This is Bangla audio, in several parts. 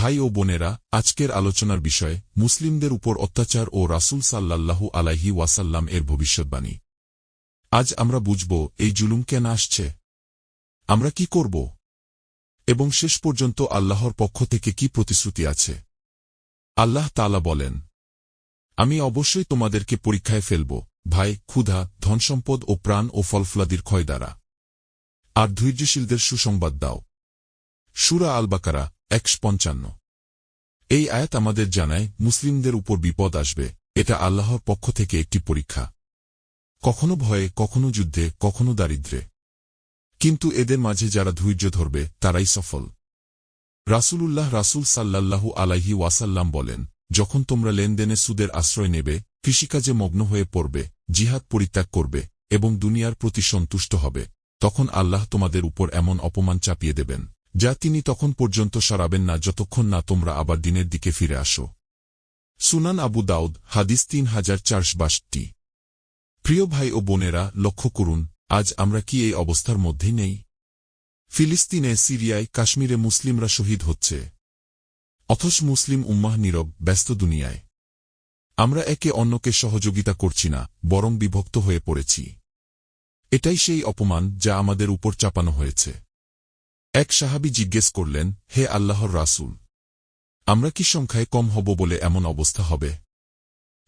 ভাই ও বোনেরা, আজকের আলোচনার বিষয়, মুসলিমদের উপর অত্যাচার ও রাসূল সাল্লাল্লাহু আলাইহি ওয়াসাল্লাম এর ভবিষ্যৎবাণী। আজ আমরা বুঝব, এই জুলুম কেন আসছে? আমরা কি করব? এবং শেষ পর্যন্ত আল্লাহর পক্ষ থেকে কি প্রতিশ্রুতি আছে? আল্লাহ তালা বলেন, আমি অবশ্যই তোমাদেরকে পরীক্ষায় ফেলব, ভাই, ক্ষুধা, ধনসম্পদ ও প্রাণ ও ফলফলাদির ক্ষয় দ্বারা। আর ধৈর্যশীলদের সুসংবাদ দাও। সুরা আল বাকারা একশ পঞ্চান্ন এই আয়াত আমাদের জানায় মুসলিমদের উপর বিপদ আসবে, এটা আল্লাহর পক্ষ থেকে একটি পরীক্ষা। কখনো ভয়ে, কখনো যুদ্ধে, কখনো দারিদ্র্যে কিন্তু এদের মাঝে যারা ধৈর্য ধরবে, তারাই সফল। রাসূলুল্লাহ রাসূল সাল্লাল্লাহু আলাইহি ওয়াসাল্লাম বলেন, যখন তোমরা লেনদেনে সুদের আশ্রয় নেবে, কৃষিকাজে মগ্ন হয়ে পড়বে, জিহাদ পরিত্যাগ করবে, এবং দুনিয়ার প্রতি সন্তুষ্ট হবে, তখন আল্লাহ তোমাদের উপর এমন অপমান চাপিয়ে দেবেন। যা তিনি তখন পর্যন্ত সারাবেন না যতক্ষণ না তোমরা আবার দিনের দিকে ফিরে আসো। সুনান আবু দাউদ, হাদিস তিন হাজার চারশ বাষট্টি। প্রিয় ভাই ও বোনেরা, লক্ষ্য করুন, আজ আমরা কি এই অবস্থার মধ্যেই নেই? ফিলিস্তিনে, সিরিয়ায়, কাশ্মীরে মুসলিমরা শহীদ হচ্ছে। অথচ মুসলিম উম্মাহ নীরব, ব্যস্ত দুনিয়ায়। আমরা একে অন্যকে সহযোগিতা করছি না, বরং বিভক্ত হয়ে পড়েছি। এটাই সেই অপমান যা আমাদের উপর চাপানো হয়েছে। এক সাহাবি জিজ্ঞেস করলেন, হে আল্লাহর রাসূল, আমরা কি সংখ্যায় কম হব বলে এমন অবস্থা হবে?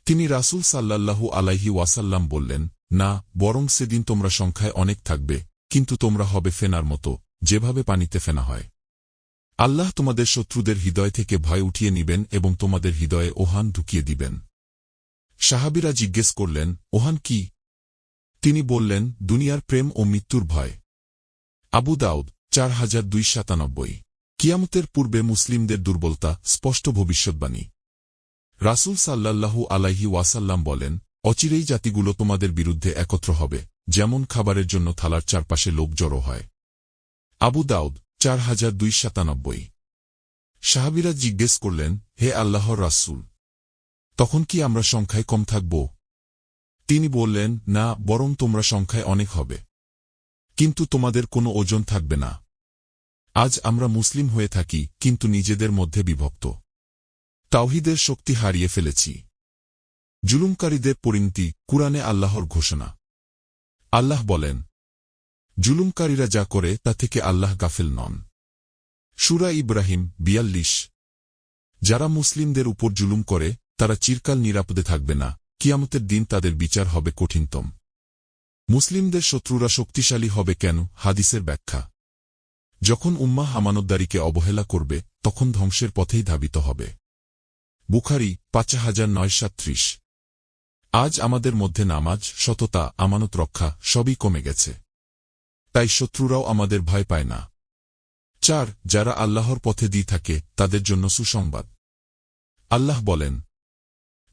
তিনি রাসূল সাল্লাল্লাহু আলাইহি ওয়াসাল্লাম বললেন, না, বরং সেদিন তোমরা সংখ্যায় অনেক থাকবে, কিন্তু তোমরা হবে ফেনার মতো, যেভাবে পানিতে ফেনা হয়। আল্লাহ তোমাদের শত্রুদের হৃদয় থেকে ভয় উঠিয়ে নিবেন এবং তোমাদের হৃদয়ে ওহান ঢুকিয়ে দিবেন। সাহাবিরা জিজ্ঞেস করলেন, ওহান কি? তিনি বললেন, দুনিয়ার প্রেম ও মৃত্যুর ভয়। আবু দাউদ চার হাজার দুই সাতানব্বই। কিয়ামতের পূর্বে মুসলিমদের দুর্বলতা স্পষ্ট ভবিষ্যৎবাণী। রাসূল সাল্লাল্লাহু আলাইহি ওয়াসাল্লাম বলেন, অচিরেই জাতিগুলো তোমাদের বিরুদ্ধে একত্র হবে, যেমন খাবারের জন্য থালার চারপাশে লোক জড়ো হয়। আবু দাউদ, চার হাজার দুই সাতানব্বই। সাহাবিরা জিজ্ঞেস করলেন, হে আল্লাহর রাসূল, তখন কি আমরা সংখ্যায় কম থাকব? তিনি বললেন, না, বরং তোমরা সংখ্যায় অনেক হবে। কিন্তু তোমাদের কোনো ওজন থাকবে না। আজ আমরা মুসলিম হয়ে থাকি, কিন্তু নিজেদের মধ্যে বিভক্ত। তাওহিদের শক্তি হারিয়ে ফেলেছি। জুলুমকারীদের পরিণতি কুরআনে আল্লাহর ঘোষণা। আল্লাহ বলেন, জুলুমকারীরা যা করে, তা থেকে আল্লাহ গাফেল নন। সুরা ইব্রাহিম বিয়াল্লিশ। যারা মুসলিমদের উপর জুলুম করে, তারা চিরকাল নিরাপদে থাকবে না। কিয়ামতের দিন তাদের বিচার হবে কঠিনতম। মুসলিমদের শত্রুরা শক্তিশালী হবে কেন? হাদিসের ব্যাখ্যা। যখন উম্মাহ আমানতদারিকে অবহেলা করবে, তখন ধ্বংসের পথেই ধাবিত হবে। বুখারি পাঁচ হাজার আজ আমাদের মধ্যে নামাজ, সততা, আমানত রক্ষা সবই কমে গেছে। তাই শত্রুরাও আমাদের ভয় পায় না। চার, যারা আল্লাহর পথে দিয়ে থাকে, তাদের জন্য সুসংবাদ। আল্লাহ বলেন,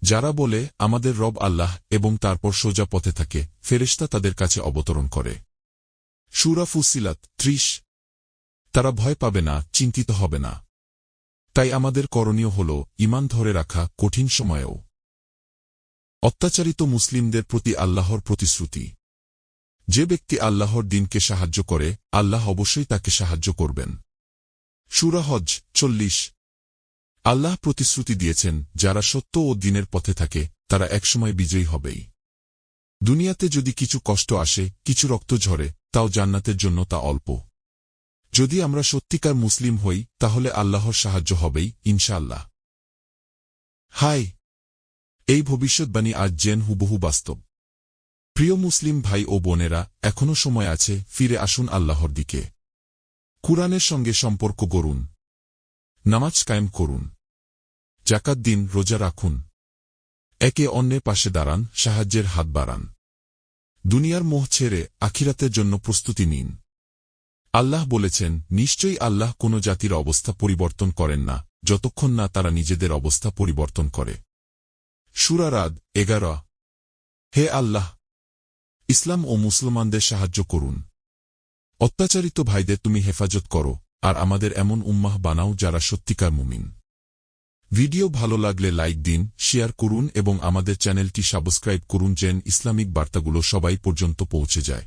যারা বলে, আমাদের রব আল্লাহ এবং তারপর সোজা পথে থাকে, ফেরেশতা তাদের কাছে অবতরণ করে। সুরা ফুসিলাত ত্রিশ তারা ভয় পাবে না, চিন্তিত হবে না। তাই আমাদের করণীয় হল ইমান ধরে রাখা কঠিন সময়েও। অত্যাচারিত মুসলিমদের প্রতি আল্লাহর প্রতিশ্রুতি। যে ব্যক্তি আল্লাহর দিনকে সাহায্য করে, আল্লাহ অবশ্যই তাকে সাহায্য করবেন। সুরাহজ চল্লিশ। আল্লাহ প্রতিশ্রুতি দিয়েছেন, যারা সত্য ও দিনের পথে থাকে, তারা একসময় বিজয়ী হবেই। দুনিয়াতে যদি কিছু কষ্ট আসে, কিছু রক্ত ঝরে, তাও জান্নাতের জন্য তা অল্প। যদি আমরা সত্যিকার মুসলিম হই, তাহলে আল্লাহর সাহায্য হবেই, ইনশাআল্লাহ। হাই, এই ভবিষ্যৎবাণী আজ জেন হুবহু বাস্তব। প্রিয় মুসলিম ভাই ও বোনেরা এখনও সময় আছে, ফিরে আসুন আল্লাহর দিকে। কুরআনের সঙ্গে সম্পর্ক গড়ুন। নামাজ কায়েম করুন। জাকাত দিন রোজা রাখুন। একে অন্যের পাশে দাঁড়ান, সাহায্যের হাত বাড়ান। দুনিয়ার মোহ ছেড়ে আখিরাতের জন্য প্রস্তুতি নিন। আল্লাহ বলেছেন, নিশ্চয়ই আল্লাহ কোন জাতির অবস্থা পরিবর্তন করেন না, যতক্ষণ না তারা নিজেদের অবস্থা পরিবর্তন করে। সুরারাদ এগারো। হে আল্লাহ, ইসলাম ও মুসলমানদের সাহায্য করুন। অত্যাচারিত ভাইদের তুমি হেফাজত করো, আর আমাদের এমন উম্মাহ বানাও যারা সত্যিকার মুমিন। ভিডিও ভালো লাগলে লাইক দিন, শেয়ার করুন এবং আমাদের চ্যানেলটি সাবস্ক্রাইব করুন যেন ইসলামিক বার্তাগুলো সবাই পর্যন্ত পৌঁছে যায়।